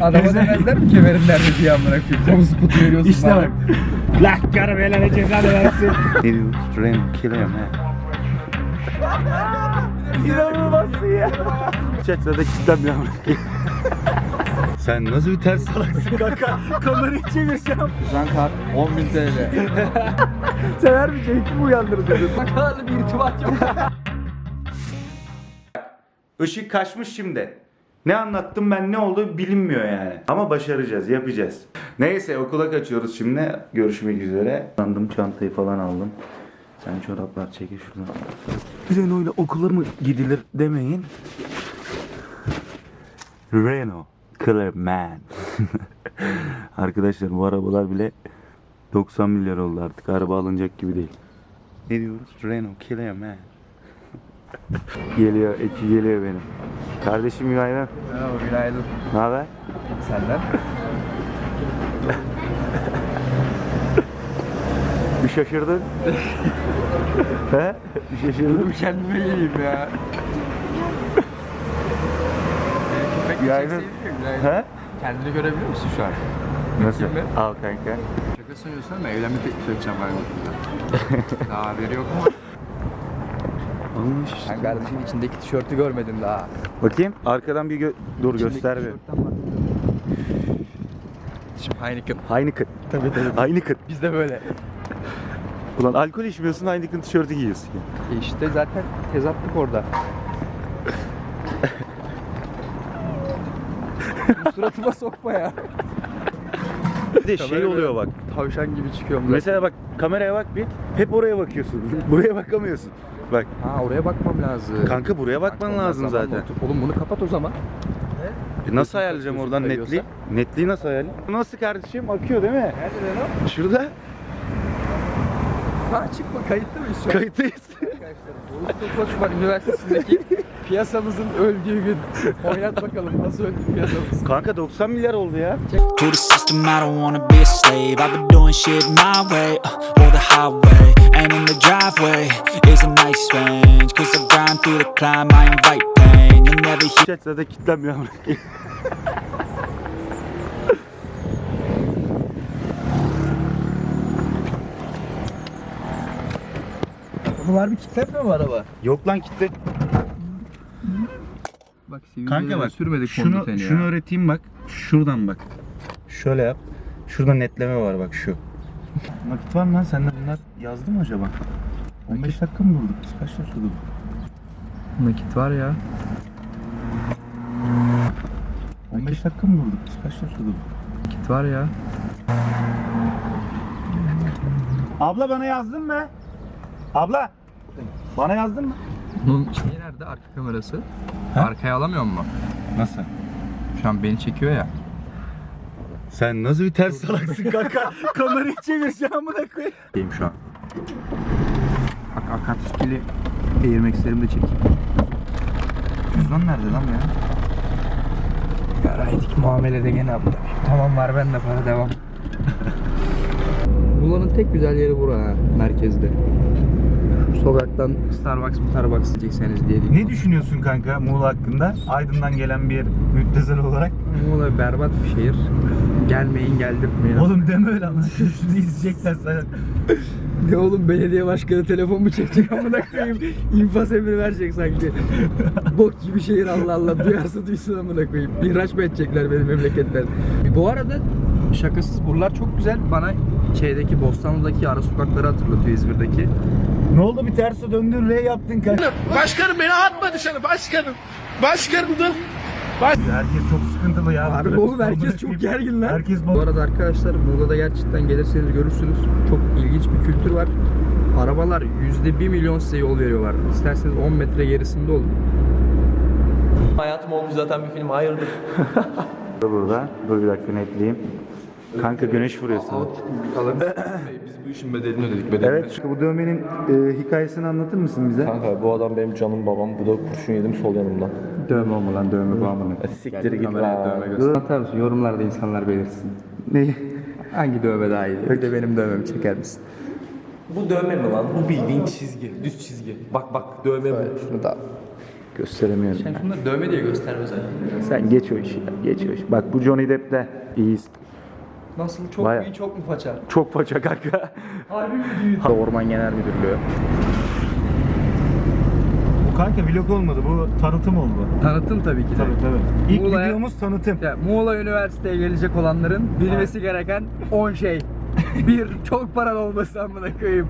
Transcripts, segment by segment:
Adama demezler mi kemerin nerede diye amına koyayım. Kamu spotu veriyorsun İşte bana. bak. Black karı belene ceza versin. Idiot, Ren, killer man. İnanılmazsın ya. Çetrede kilitlenmiyor. Sen nasıl bir ters salaksın? Kanka kamerayı çevireceğim. Kuzan kart 10.000 TL. Sever mi Cenk'i mi uyandırdı? Ne kadarlı bir irtibat yok. Işık kaçmış şimdi. Ne anlattım ben ne oldu bilinmiyor yani. Ama başaracağız, yapacağız. Neyse okula kaçıyoruz şimdi. Görüşmek üzere. Sandım çantayı falan aldım. Sen çoraplar çekil şuradan. Bir öyle okula mı gidilir demeyin. Renault Killer Man. Arkadaşlar bu arabalar bile 90 milyar oldu artık. Araba alınacak gibi değil. Ne diyoruz? Renault Killer Man. geliyor, eki geliyor benim. Kardeşim günaydın. Merhaba günaydın. Ne haber? Senden? Bir şaşırdın. He? Bir şaşırdın. Kendime geleyim ya. Pek Günaydın. Günaydın. He? Kendini görebiliyor musun şu an? Nasıl? mi? Al kanka. Şaka sanıyorsan ama evlenme teklif edeceğim galiba. Daha haberi yok ama. Olmuş. Sen kardeşim içindeki tişörtü görmedin daha. Bakayım. Arkadan bir gö- dur göster bir. Tişörtten bahsediyorum. Şimdi Heineken. Heineken. Tabii tabii. Heineken. Biz de böyle. Ulan alkol içmiyorsun Heineken tişörtü giyiyorsun. E işte zaten tezatlık orada. Suratıma sokma ya. Bir de şey oluyor bak. Tavşan gibi çıkıyorum. zaten. Mesela bak kameraya bak bir. Hep oraya bakıyorsun. Buraya bakamıyorsun. Bak. Ha oraya bakmam lazım. Kanka buraya bakman Kanka, lazım zaten. zaman- Oğlum bunu kapat o zaman. E nasıl ayarlayacağım oradan veriyorsa? netliği? Netliği nasıl ayarlayayım? Nasıl kardeşim? Akıyor değil mi? Nerede lan o? Şurada. Ha çıkma kayıtta mıyız şu an? Kayıttayız. Arkadaşlar Bolu Koçman Üniversitesi'ndeki piyasamızın öldüğü gün. Oynat bakalım nasıl öldü piyasamız. Kanka 90 milyar oldu ya. To the system, I don't wanna be a slave. I've been doing shit my way, uh, or the highway. And in the driveway is a nice range. Cause I grind through the climb, I invite pain. You'll never hear. Çetrede kilitlenmiyor. Bunlar bir kitleme mi araba? Yok lan kitle. Bak Kanka bak sürmedik şunu, fondöteni şunu ya. öğreteyim bak. Şuradan bak. Şöyle yap. Şurada netleme var bak şu. Nakit var mı lan sende bunlar yazdı mı acaba? 15 dakika mı durduk biz? Kaç dakika durduk? Nakit var ya. 15 dakika mı durduk biz? Kaç dakika durduk? Nakit var ya. Abla bana yazdın mı? Abla! Bana yazdın mı? Bunun şeyi nerede? Arka kamerası. Ha? Arkaya alamıyor mu? Nasıl? Şu an beni çekiyor ya. Sen nasıl bir ters salaksın kanka? Kamerayı çevireceğim amına koyayım. Deyim şu an. Bak Akatsuki'li Air Max'lerimi de çekeyim. Cüzdan nerede lan ya? Yaraydık muamelede gene abla. Tamam var ben de para devam. Muğla'nın tek güzel yeri bura ha, merkezde. Sokaktan Starbucks mı Starbucks diyecekseniz diye. Ne düşünüyorsun kanka Muğla hakkında? Aydın'dan gelen bir müptezel olarak. Muğla berbat bir şehir. Gelmeyin geldirtmeyin. Oğlum deme öyle ama. İzleyecekler sana. ne oğlum belediye başkanı telefon mu çekecek amına koyayım. İnfaz emri verecek sanki. Bok gibi şehir Allah Allah duyarsa duysun amına koyayım. İhraç mı edecekler benim memleketten. Bu arada şakasız buralar çok güzel. Bana şeydeki Bostanlı'daki ara sokakları hatırlatıyor İzmir'deki. Ne oldu bir terse döndün R yaptın kanka. Başkanım beni atma dışarı başkanım. Başkanım dur. Herkes çok sıkıntılı ya. Harbi oğlum herkes çok gergin lan. Herkes Bu arada arkadaşlar Muğla'da gerçekten gelirseniz görürsünüz. Çok ilginç bir kültür var. Arabalar yüzde bir milyon size yol veriyorlar. İsterseniz 10 metre gerisinde olun. Hayatım olmuş zaten bir film hayırdır. burada. Dur bir dakika netleyeyim. Kanka güneş vuruyor sana. Biz bu işin bedelini ödedik bedelini. Evet bu dövmenin e, hikayesini anlatır mısın bize? Kanka bu adam benim canım babam. Bu da kurşun yedim sol yanımdan. Dövme olma lan dövme bağımını. Siktir git Anlatar mısın? Yorumlarda insanlar belirsin. Neyi? Hangi dövme daha iyi? Bir de benim dövmemi çeker misin? Bu dövme mi lan? Bu bildiğin çizgi. Düz çizgi. Bak bak dövme bu. Şunu da Gösteremiyorum. Sen şunları dövme diye gösterme zaten. Sen geç o işi ya, geç o işi. Bak bu Johnny Depp'le iyiyiz. Nasıl? Çok Bayağı. iyi çok mu faça? Çok faça kanka. Harbi mi diyor? Orman Genel Müdürlüğü. Bu kanka vlog olmadı. Bu tanıtım oldu. Tanıtım tabii ki de. Tabii tabii. İlk Muğla'ya- videomuz tanıtım. Ya, Muğla Üniversitesi'ye gelecek olanların bilmesi gereken 10 şey. Bir, çok paran olması amına koyayım.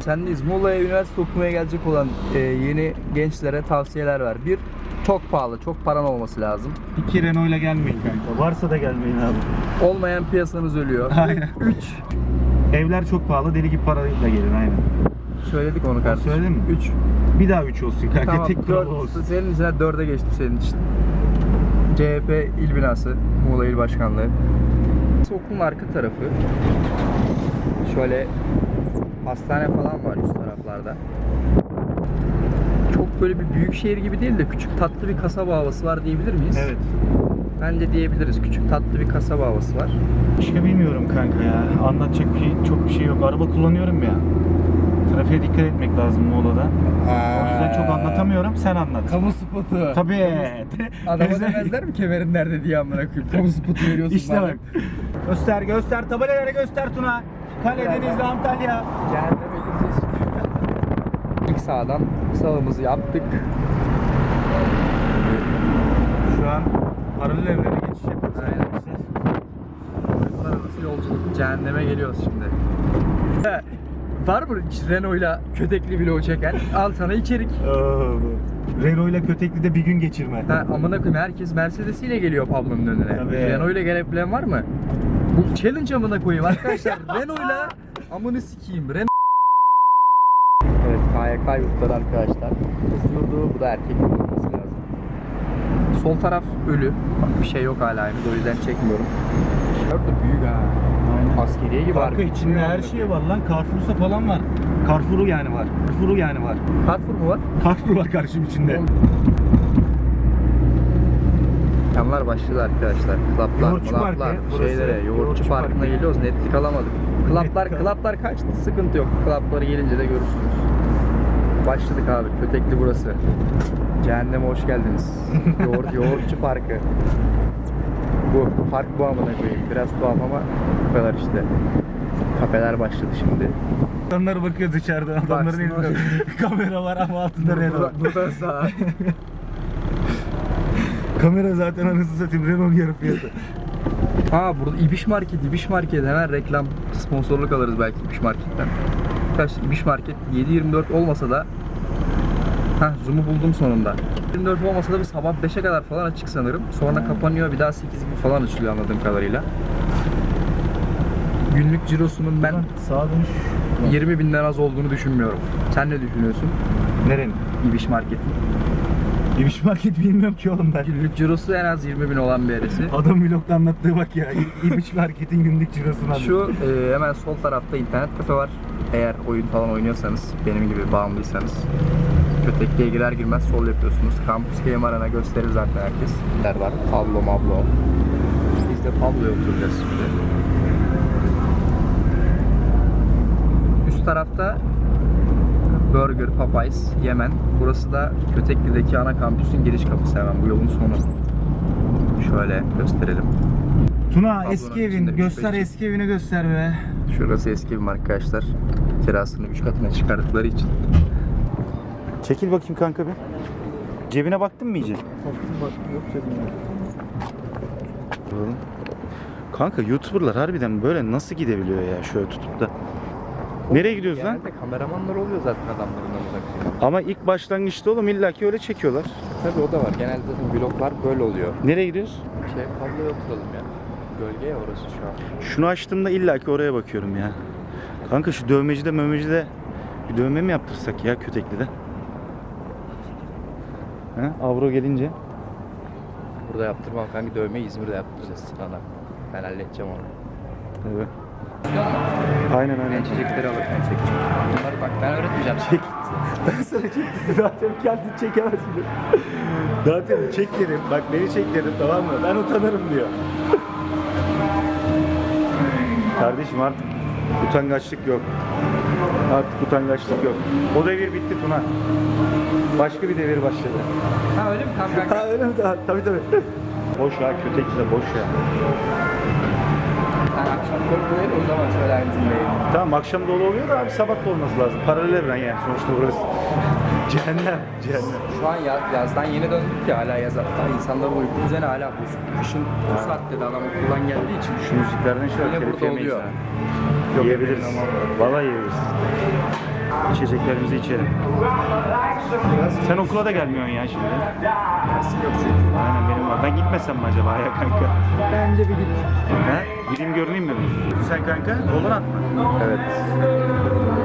Sendeyiz. Muğla'ya üniversite okumaya gelecek olan e, yeni gençlere tavsiyeler var. Bir, çok pahalı, çok paran olması lazım. İki Renault ile gelmeyin kanka. Varsa da gelmeyin abi. Olmayan piyasanız ölüyor. Aynen. 3, Evler çok pahalı. Deli gibi parayla gelin aynen. söyledik onu kardeşim. Söyledin mi? 3. Bir daha 3 olsun kanka. Tamam, Tek kuralı dört, olsun. senin için 4'e geçtim senin için. CHP il binası, Muğla İl Başkanlığı. Okulun arka tarafı. Şöyle hastane falan var üst taraflarda. Böyle bir büyük şehir gibi değil de küçük tatlı bir kasaba havası var diyebilir miyiz? Evet. Bence diyebiliriz. Küçük tatlı bir kasaba havası var. Başka bilmiyorum kanka ya. Anlatacak bir şey, çok bir şey yok. Araba kullanıyorum ya. Trafiğe dikkat etmek lazım Muğla'da. O yüzden çok anlatamıyorum. Sen anlat. Kamu spotu. Tabii. Adama demezler mi kemerin nerede diye amına koyayım. Kamu spotu veriyorsun İşte bana. bak. Göster göster tabelaları göster Tuna. Kale Denizli Antalya. Cehenneme gireceğiz. İlk sağdan sağımızı yaptık. Şu an paralel evlere geçiş yapıyoruz. Aynen. Uluslararası yolculuk. Cehenneme geliyoruz şimdi. Var mı hiç Renault'la kötekli vlog çeken? Al sana içerik. Oo. Renault ile Kötekli'de bir gün geçirme. Ha, amına koyayım herkes Mercedes'iyle geliyor Pablo'nun önüne. Tabii. Renault'la gelebilen var mı? Bu challenge amına koyayım arkadaşlar. Renault'la amını sikeyim. Renault KYK yurtları arkadaşlar. Kız yurdu bu da erkek yurdu olması lazım. Sol taraf ölü. Bak bir şey yok hala henüz o yüzden çekmiyorum. Dört de büyük ha. Aynen. Askeriye gibi Kanka harbi. içinde her şey var lan. Carrefour'sa falan var. Carrefour'u yani var. Carrefour'u yani var. Carrefour mu var? Carrefour var karşım içinde. Yanlar başladı arkadaşlar. Klaplar, Yoğurtçu klaplar, Parkı, burası. şeylere, yoğurtçu, Yoğurtçu parkına Parkı. geliyoruz. Netlik alamadık. Klaplar, klaplar kaçtı. Sıkıntı yok. Klapları gelince de görürsünüz. Başladık abi. Kötekli burası. Cehenneme hoş geldiniz. Yoğurt, yoğurtçu parkı. Bu. Park bu amına koyayım. Biraz tuhaf ama bu kadar işte. Kafeler başladı şimdi. Adamlar bakıyor dışarıdan. Adamların Baksın elinde kamera var ama altında Renault. Burada, burada sağ. Kamera zaten anasını satayım Renault yarı fiyatı. Ha burada İbiş Market, İbiş Market hemen reklam sponsorluk alırız belki İbiş Market'ten. Kaç İbiş Market 7.24 olmasa da Ha Zoom'u buldum sonunda. 24 olmasa da bir sabah 5'e kadar falan açık sanırım. Sonra kapanıyor bir daha 8 gibi falan açılıyor anladığım kadarıyla. Günlük cirosunun ben Sağa dönüş. 20 binden az olduğunu düşünmüyorum. Sen ne düşünüyorsun? Nerenin? İbiş Market'in. İbiş market bilmiyorum ki oğlum ben. Günlük cirosu en az 20 bin olan bir yerisi. Adam vlogda anlattığı bak ya. İbiş marketin günlük cirosunu. Şu e, hemen sol tarafta internet kafe var. Eğer oyun falan oynuyorsanız, benim gibi bağımlıysanız Kötekliğe girer girmez sol yapıyorsunuz. Campus Game Arena gösterir zaten herkes. Yer var. Pablo Mablo. Biz de Pablo'ya oturacağız şimdi. Üst tarafta Burger, Popeyes, Yemen. Burası da Kötekli'deki ana kampüsün giriş kapısı hemen bu yolun sonu. Şöyle gösterelim. Tuna Tablonun eski evin. bir Göster eski evini göster be. Şurası eski evim arkadaşlar. Terasını 3 katına çıkardıkları için. Çekil bakayım kanka bir. Cebine baktın mı iyice? Bakalım. Kanka YouTuber'lar harbiden böyle nasıl gidebiliyor ya şöyle tutup da. Nereye gidiyoruz lan? Genelde kameramanlar oluyor zaten adamların amına Ama ilk başlangıçta oğlum illaki öyle çekiyorlar. Tabii o da var. Genelde zaten vloglar böyle oluyor. Nereye gidiyoruz? Şey Pablo'ya oturalım ya. Gölge ya orası şu an. Şunu açtığımda illaki oraya bakıyorum ya. Kanka şu dövmecide mövmecide bir dövme mi yaptırsak ya Kötekli'de? Ha, avro gelince. Burada yaptırmam kanka dövmeyi İzmir'de yaptıracağız sana. Ben halledeceğim onu. Evet. Aynen Ben aynen. çiçekleri alırken çekeceğim. Bunları bak ben öğretmeyeceğim. Çek. Ben sana çektim. Zaten kendin çekemezsin. Zaten çek dedim. Bak beni çek dedim tamam mı? Ben utanırım diyor. Kardeşim artık utangaçlık yok. Artık utangaçlık yok. O devir bitti Tuna. Başka bir devir başladı. Ha öyle mi kanka? Ha öyle mi? Tabii tabii. Boş ya kötek de boş ya. Korkmayın o zaman söyler cümleyi. Tamam akşam dolu oluyor da abi sabah da olması lazım. Paralel evren yani sonuçta burası. Cehennem, cehennem. Şu an ya- yazdan yeni döndük ya hala yaz hatta insanların uyku düzeni hala bozuk. Kışın bu saatte de adam okuldan geldiği için Şu müziklerden şey Yine telif burada yemeyiz oluyor. ha. Yiyebiliriz. Vallahi yiyebiliriz. İçeceklerimizi içelim. Sen okula da gelmiyorsun ya şimdi. Aynen benim var. Ben gitmesem mi acaba ya kanka? bence bir git. He? Gideyim görüneyim mi? Sen kanka? Valorant mı? Evet.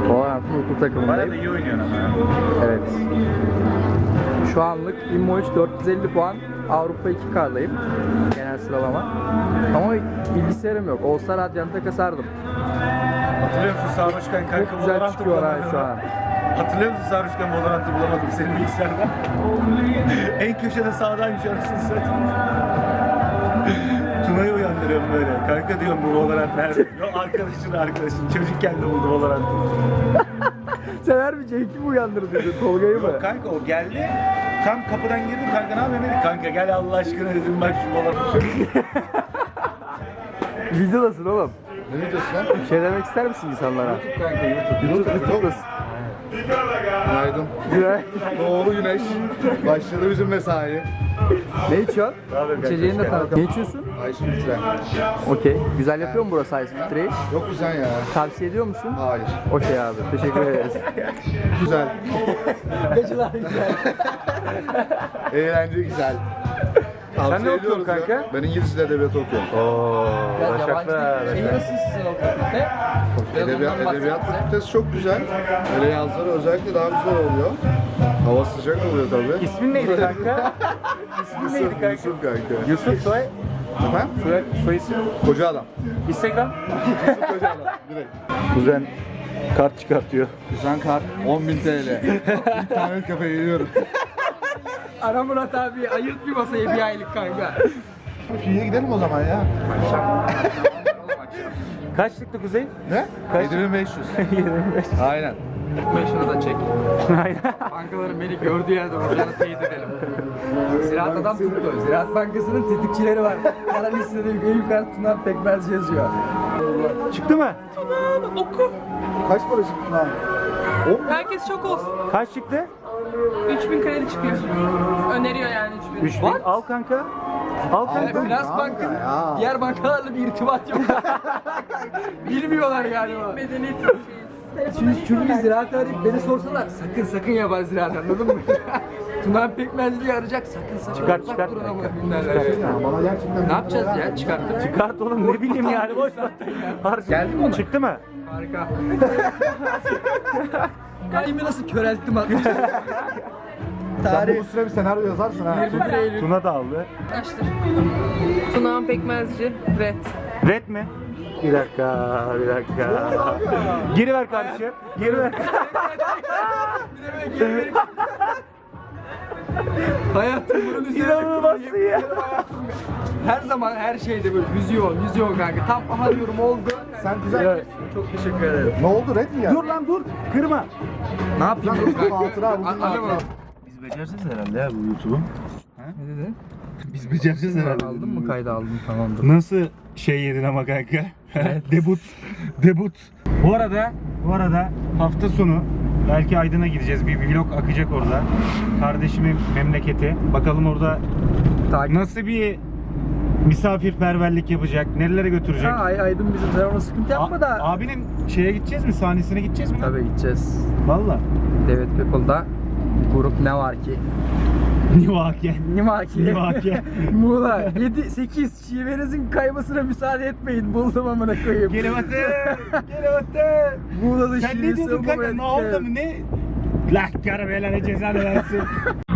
Valorant'ın okul Bayağı da takımındayım. iyi oynuyorsun ama. ha. Evet. Şu anlık İmmo 3 450 puan. Avrupa 2K'dayım. Genel sıralama. Ama bilgisayarım yok. Olsa Radiant'a kasardım. Hatırlıyor musun Sarhoşkan kanka? Çok güzel Valorant'ı çıkıyor ha şu an. Hatırlıyor musun Sarhoşkan Valorant'ı bulamadım senin bilgisayarda? en köşede sağdaymış arasını satayım. Tuna'yı uyandırıyorum böyle. Kanka diyorum bu Valorant nerede? Yok arkadaşın arkadaşın. Çocukken de buldu Valorant'ı. Sen her bir Cenk'i mi uyandırdın? Tolga'yı mı? Yok kanka o geldi. Tam kapıdan girdim kanka ne yapıyorsun dedi. Kanka gel Allah aşkına dedim bak şu Valorant'ı. Videodasın oğlum. Ne diyorsun lan? Bir şey demek ister misin insanlara? YouTube kanka YouTube. YouTube, YouTube'dasın. Günaydın. Güzel. Doğru güneş. Başladı bizim mesai. ne içiyorsun? İçeceğini de tanıt. Ne içiyorsun? Ice filtre. Okey. Güzel yapıyor mu burası Ice Filtre'yi? Yok güzel ya. Tavsiye ediyor musun? Hayır. Okey abi. Teşekkür ederiz. Güzel. Gacılar güzel. Eğlence güzel. Tavsiye ne okuyorsun ediyoruz ya. kanka? Ben İngiliz dili edebiyatı okuyorum. Biraz yabancı dil şeyi nasıl sizin fakülte? Edebiyat, edebiyat fakültesi çok güzel. Hele yazları özellikle daha güzel oluyor. Hava sıcak oluyor tabii. İsmin neydi kanka? İsmin neydi kanka? Yusuf kanka. Yusuf soy. Efendim? Soy, soy isim. Koca adam. Instagram. Yusuf koca adam. Direkt. Kuzen kart çıkartıyor. Güzel kart 10.000 TL. İnternet kafeye geliyorum. Ara Murat abi ayırt bir masaya bir aylık kanka. Fiye gidelim o zaman ya. Kaç çıktı Kuzey? Ne? Kaç? 7500. 25. Aynen. Şunu da çek. Aynen. Bankaların beni gördüğü yerde olacağını teyit edelim. Ziraat adam tuttu. Ziraat Bankası'nın tetikçileri var. Para listede yukarı Tuna Pekmez yazıyor. Çıktı mı? Oku. Kaç para çıktı lan? Herkes şok olsun. Kaç çıktı? 3000 kredi çıkıyor. Öneriyor yani 3000. 3000. Al kanka. Al Yani kanka. Finans Bank'ın diğer bankalarla bir irtibat yok. Bilmiyorlar galiba. Medeniyet Çünkü, çünkü ziraat arayıp beni sorsalar sakın sakın yapar ziraat anladın mı? Tuna Pekmezli'yi arayacak sakın sakın Çıkart, uzak çıkart. durun ama. Bana gerçekten Ne yapacağız ya çıkartıp? Çıkart oğlum ne bileyim yani boş ver. Geldi mi ona? Çıktı mı? Harika. Kalbimi nasıl körelttim atmış. Sen bu üstüne bir senaryo yazarsın ha. 21 Eylül. Tuna da aldı. Açtır. Tunağan Pekmezci. Red. Red mi? Bir dakika, bir dakika. Geri ver kardeşim. Geri ver. Hayatım bunun üzerine İnanılmazsın ya. Her zaman her şeyde böyle vizyon, vizyon kanka. Tam aha diyorum oldu. Sen güzel. Evet. Çok teşekkür ederim. Ne oldu red mi ya? Dur lan dur. Kırma. Ne yapayım? Lan dur, hatıra, bugün hatıra. Biz becereceğiz herhalde ya bu YouTube'u. Ne dedin? Biz becereceğiz herhalde. Aldın mı kaydı aldım tamamdır. Nasıl şey yedin ama kanka? debut. Debut. Bu arada, bu arada hafta sonu belki Aydın'a gideceğiz. Bir vlog akacak orada. Kardeşimin memleketi. Bakalım orada nasıl bir misafirperverlik yapacak, nerelere götürecek. Ha, ay, Aydın bizim ona sıkıntı yapma A- da. abinin şeye gideceğiz mi? Sahnesine gideceğiz mi? Tabii gideceğiz. Valla. David People'da grup ne var ki? Nivake. Ne var ki? Ne var ki? Muğla 7 8 şivenizin kaymasına müsaade etmeyin. Buldum amına koyayım. Geri batı. Muğla'da Sen ne şivesi diyordun kanka? olmamaya Ne oldu dikkat mu? Ne? Lah karı belene cezanı versin.